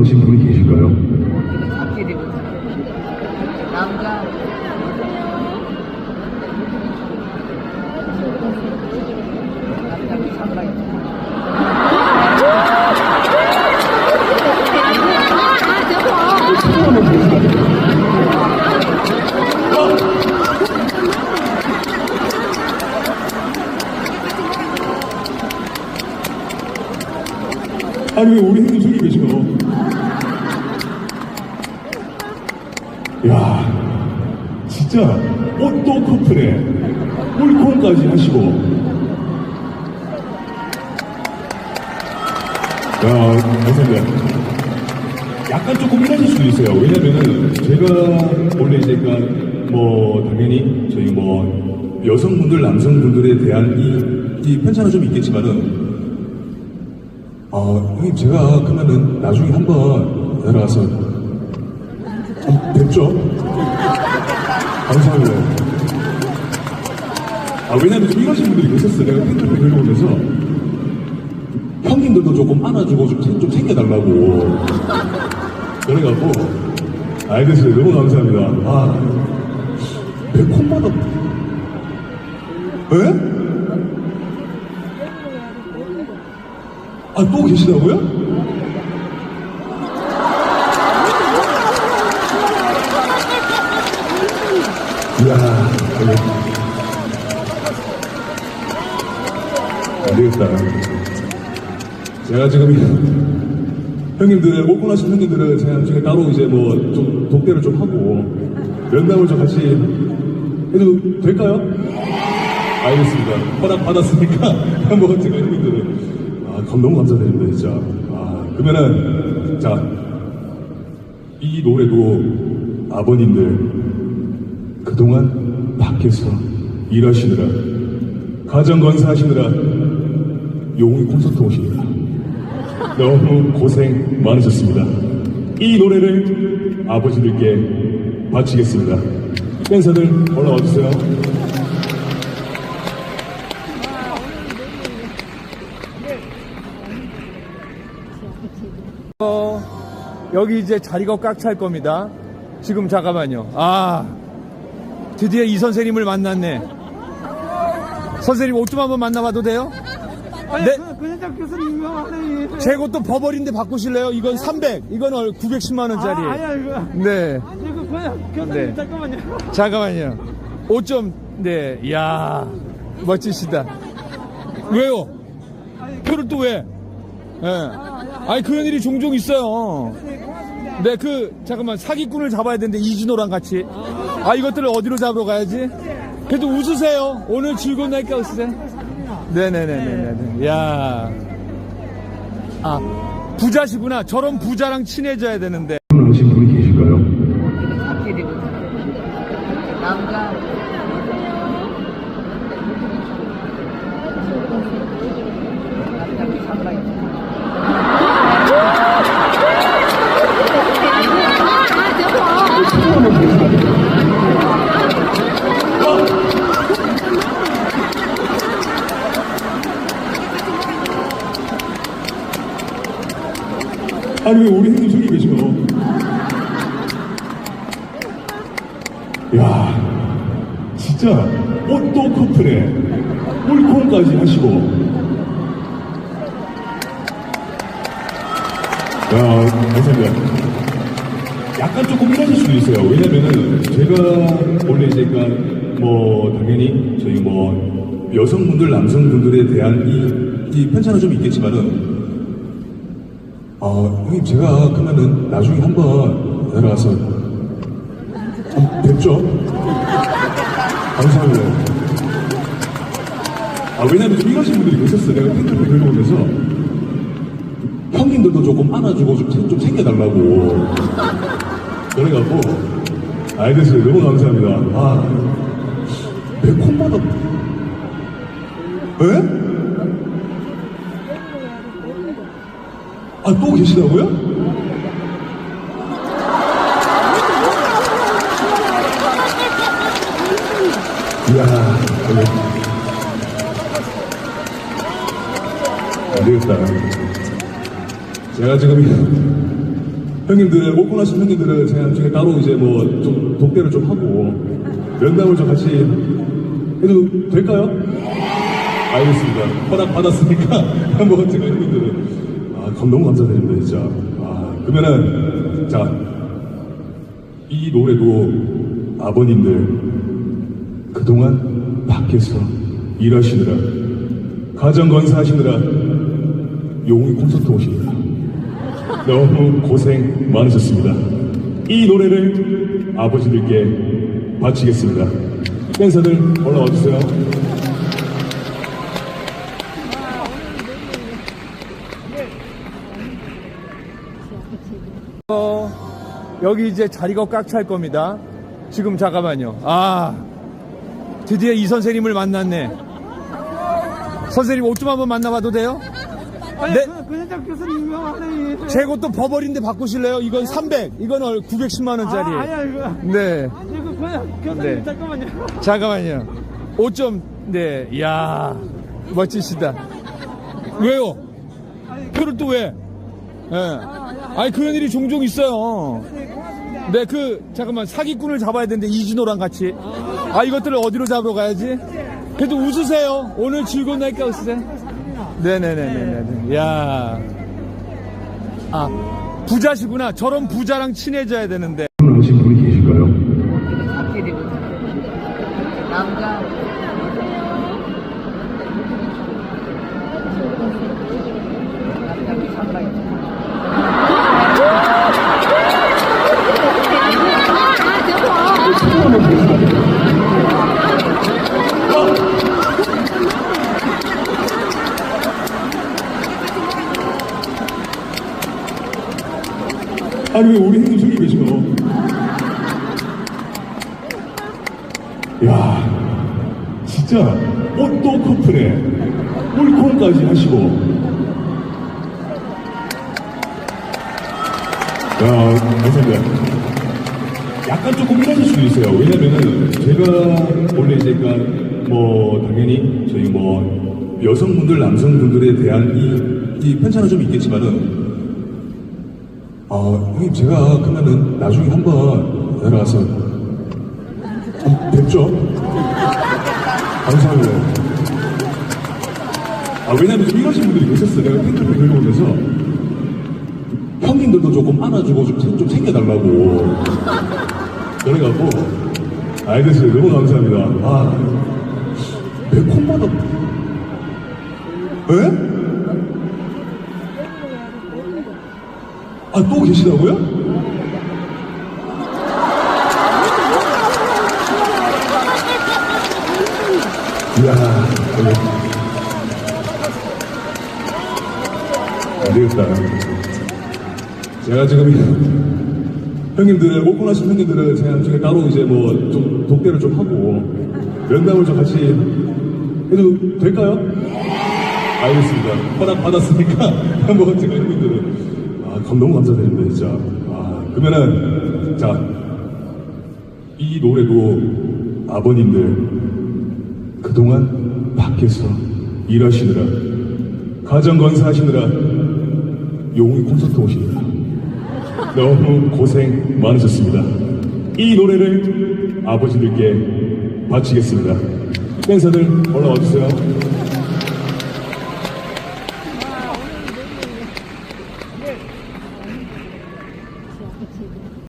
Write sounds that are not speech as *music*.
하신 분이 계실까요? 남자. 아니 왜 우리 형님 저기 계셔? 야, 진짜 옷도 커플에 홀콘까지 하시고. 야, 감사합니다. 약간 조금 일하실 수도 있어요. 왜냐면은 제가 원래 이제 그러니까 뭐 당연히 저희 뭐 여성분들, 남성분들에 대한 이, 이 편차는 좀 있겠지만은 아, 형님, 제가 그러면은 나중에 한번 내려가서 좀 뵙죠? 감사합니다. 아, 왜냐면 좀 이러신 분들이 계셨어요. 내가 팬들을 데려오면서 형님들도 조금 안아주고 좀, 챙- 좀 챙겨달라고. 그래갖고, 알겠어요. 너무 감사합니다. 아, 매콤마다. 에? 아, 또 계시다고요? 제가 지금 형님들, 오픈하신 형님들은 제가 나중에 따로 이제 뭐 좀 독대를 좀 하고 면담을 좀 같이 해도 될까요? 알겠습니다. 허락 받았으니까 *laughs* 한번 제가 형님들은 아 감- 너무 감사드립니다 진짜. 아 그러면은 자 이 노래도 아버님들 그동안 밖에서 일하시느라 가정 건사하시느라 용의 콘서트 오시느라 너무 고생 많으셨습니다. 이 노래를 아버지들께 바치겠습니다. 댄서들 올라와 주세요. 어, 여기 이제 자리가 꽉 찰 겁니다. 지금 잠깐만요. 아, 드디어 이 선생님을 만났네. 선생님 옷 좀 한번 만나봐도 돼요? 네? 근현장 교수님 유명하네. 제 것도 버버린데 바꾸실래요? 이건 300, 이건 910만 원짜리. 아, 아니야 이거. 네, 이거 그냥 교수님 네. 잠깐만요. 잠깐만요. 옷 좀, 네, 이야, 멋지시다. 왜요? 표를 또 왜? 예. 아니, 그런 일이 종종 있어요. 네, 그, 잠깐만, 사기꾼을 잡아야 되는데, 이진호랑 같이. 아, 이것들을 어디로 잡으러 가야지? 그래도 웃으세요. 오늘 즐거운 날까 웃으세요? 네네네네네. 야 아, 부자시구나. 저런 부자랑 친해져야 되는데. 아니 왜 우리 형님 저기 계셔? 야, 진짜 옷도 커플에 홀콘까지 하시고. 야, 감사합니다. 약간 조금 일하실 수도 있어요. 왜냐면은 제가 원래 이제 그러니까 뭐 당연히 저희 뭐 여성분들, 남성분들에 대한 이, 이 편차는 좀 있겠지만은 아, 형님, 제가 그러면은 나중에 한번 내려가서 좀 뵙죠? 감사합니다. 아, 왜냐면 좀 이러신 분들이 계셨어요. 내가 팬들을 데려오면서 형님들도 조금 안아주고 좀, 챙- 좀 챙겨달라고. 그래갖고, 알겠어요. 너무 감사합니다. 아, 매콤마다. 에? 아, 또 계시다고요? 이야, 네. 안 되겠다. 제가 지금 형님들, 오고 나신 형님들은 제가 나중에 따로 이제 뭐 좀 독대를 좀 하고 면담을 좀 같이 해도 될까요? 알겠습니다. 허락 받았으니까 *laughs* 한번 제가 형님들은 너무 감사드립니다, 진짜. 아, 그러면은 자, 이 노래도 아버님들 그동안 밖에서 일하시느라 가정 건사 하시느라 용의 콘서트 오시느라 너무 고생 많으셨습니다. 이 노래를 아버지들께 바치겠습니다. 댄서들 올라와 주세요. 어, 여기 이제 자리가 꽉 찰 겁니다. 지금 잠깐만요. 아, 드디어 이 선생님을 만났네. 선생님 옷 좀 한번 만나봐도 돼요? 아니 네. 그, 그현장 교수님 유명하네 제 것도 버버린데 바꾸실래요? 이건 300, 이건 910만 원짜리. 아, 아니야 이거 네, 이거 그냥 교수님 네. 잠깐만요 *laughs* 잠깐만요. 옷 좀, 네, 이야, 멋지시다. 왜요? 표를 또 왜? 예. 아니, 그런 일이 종종 있어요. 네, 그, 잠깐만, 사기꾼을 잡아야 되는데, 이진호랑 같이. 아, 이것들을 어디로 잡으러 가야지? 그래도 웃으세요. 오늘 즐거운 날까 웃으세요? 네네네네네. 야 아, 부자시구나. 저런 부자랑 친해져야 되는데. 아니 왜 우리 형님 저기 계시노? 야 진짜 옷도 커플에 물콩까지 하시고. 야 감사합니다. 약간 조금 일하실 수도 있어요. 왜냐면은 제가 원래 이제 그러니까 뭐 당연히 저희 뭐 여성분들 남성분들에 대한 이, 이 편차는 좀 있겠지만은 아, 형님, 제가 그러면은 나중에 한번 내려가서 좀 뵙죠? 감사합니다. 아, 왜냐면 좀 이러신 분들이 계셨어요. 내가 팬클럽 들고 오면서 형님들도 조금 안아주고 좀, 챙- 좀 챙겨달라고. 그래갖고, 알겠어요. 너무 감사합니다. 아, 왜 콩마다. 에? 아, 또 계시다고요? 이야, 오늘. 안 되겠다. 제가 지금 형님들, 오고 나신 형님들은 제가 나중에 따로 이제 뭐 좀 독대를 좀 하고 면담을 좀 같이 해도 될까요? 알겠습니다. 허락 받았으니까 *laughs* 한번 제가 형님들은 아, 감- 너무 감사드립니다, 진짜. 아, 그러면은 자, 이 노래도 아버님들 그동안 밖에서 일하시느라 가정 건사 하시느라 용의 콘서트 오시느라 너무 고생 많으셨습니다. 이 노래를 아버지들께 바치겠습니다. 댄서들 올라와 주세요.